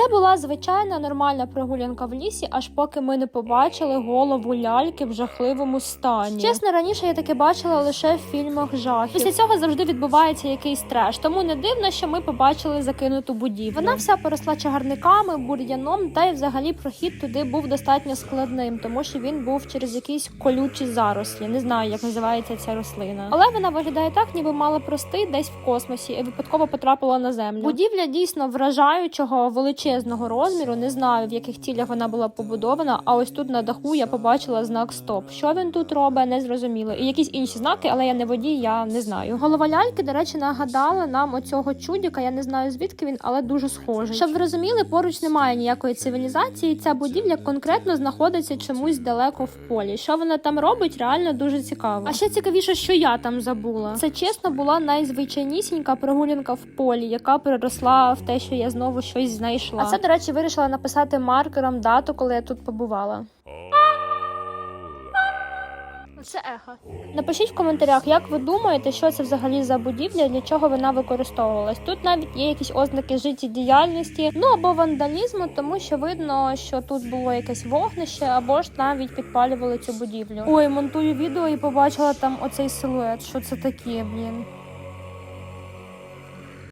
Це була звичайна нормальна прогулянка в лісі, аж поки ми не побачили голову ляльки в жахливому стані. Чесно, раніше я таке бачила лише в фільмах жахів. Після цього завжди відбувається якийсь треш, тому не дивно, що ми побачили закинуту будівлю. Вона вся поросла чагарниками, бур'яном, та й взагалі прохід туди був достатньо складним, тому що він був через якісь колючі зарослі. Не знаю, як називається ця рослина. Але вона виглядає так, ніби мала прости десь в космосі і випадково потрапила на землю. Будівля дійсно вражаючого величезного розміру. Не знаю в яких цілях вона була побудована. А ось тут на даху я побачила знак Стоп. Що він тут робить, не зрозуміло. І якісь інші знаки, але я не водій, я не знаю. Голова ляльки, до речі, нагадала нам оцього чудіка. Я не знаю звідки він, але дуже схожий. Щоб ви розуміли, поруч немає ніякої цивілізації. Ця будівля конкретно знаходиться чомусь далеко в полі. Що вона там робить, реально дуже цікаво. А ще цікавіше, що я там забула. Це чесно була найзвичайнісінька прогулянка в полі, яка переросла в те, що я знову щось знайшла. А це, до речі, вирішила написати маркером дату, коли я тут побувала. Це ехо. Напишіть в коментарях, як ви думаєте, що це взагалі за будівля, для чого вона використовувалась. Тут навіть є якісь ознаки життєдіяльності, ну або вандалізму, тому що видно, що тут було якесь вогнище, або ж навіть підпалювали цю будівлю. Ой, монтую відео і побачила там оцей силует. Що це таке, блін?